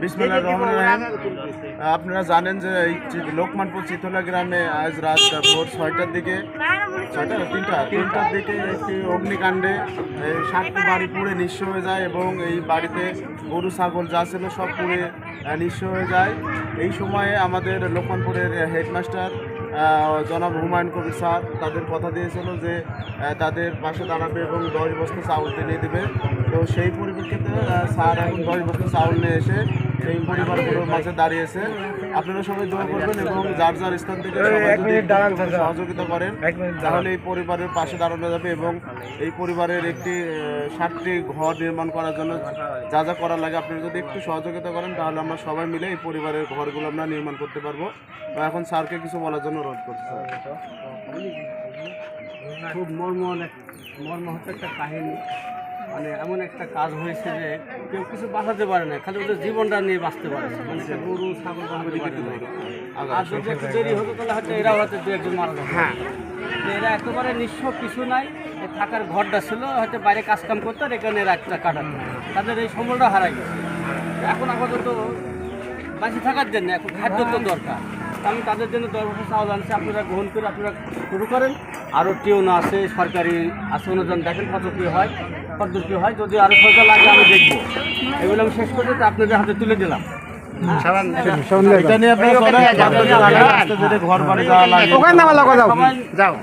বিসমিল্লাহির রহমানির রহিম। আপনারা জানেন যে এই লোকমানপুর চিতলা গ্রামে আজ রাত ভোর ছয়টার দিকে তিনটা, তিনটার দিকে একটি অগ্নিকাণ্ডে সাতটি বাড়ি পুড়ে নিঃস্ব হয়ে যায় এবং এই বাড়িতে গরু, ছাগল যা ছিল সব পুড়ে নিঃস্ব হয়ে যায়। এই সময়ে আমাদের লোকমানপুরের হেডমাস্টার জনাব হুমায়ুন কবির স্যার তাদের কথা দিয়েছিল যে তাদের পাশে দাঁড়াবে এবং দশ বস্তা চাউল কিনে দেবে। তো সেই পরিপ্রেক্ষিতে স্যার এখন দশ বস্তা চাউল নিয়ে এসে এই পরিবারগুলোর মাঝে দাঁড়িয়েছে। আপনারা সবাই দোয়া করবেন এবং যার যার স্থান থেকে সহযোগিতা করেন তাহলে এই পরিবারের পাশে দাঁড়ানো যাবে এবং এই পরিবারের একটি ষাটটি ঘর নির্মাণ করার জন্য যা যা করা লাগে আপনারা যদি একটু সহযোগিতা করেন তাহলে আমরা সবাই মিলে এই পরিবারের ঘরগুলো আমরা নির্মাণ করতে পারব। এখন স্যারকে কিছু বলার জন্য অনুরোধ করছি খুব মর্ম অনেক মর্ম হচ্ছে একটা কাহিনী। মানে এমন একটা কাজ হয়েছে যে কেউ কিছু বাঁচাতে পারে না খালি ওদের জীবনটা নিয়ে বাঁচতে পারে মানে গরু ছাগল বাঁচাতে পারে না। আর যদি একটু দেরি হতো তাহলে হয়তো এরাও হয়তো দু একজন মারা যাবে হ্যাঁ। এরা একেবারে নিঃস্ব কিছু নাই। এ থাকার ঘরটা ছিল হয়তো বাইরে কাজ কাম করতো আর এখানে রাতটা কাটাতো। তাদের এই সম্বলটা হারাই গেছে। এখন আপাতত বাঁচে থাকার জন্য এখন খাদ্য তো দরকার। আমি তাদের জন্য দশ বছর চাউল আনছি আপনারা গ্রহণ করে আপনারা শুরু করেন। আরও টিউন আছে সরকারি আছে অনুদান দেখেন কত কী হয় কত কী হয় যদি আরও সরকার লাগে আমি দেখব এগুলো আমি শেষ করে আপনাদের হাতে তুলে দিলাম এটা নিয়ে আপনারা করেন আপনাদের লাগে আস্তে ধীরে ঘর বাড়ি যাওয়া লাগে সবাই যাও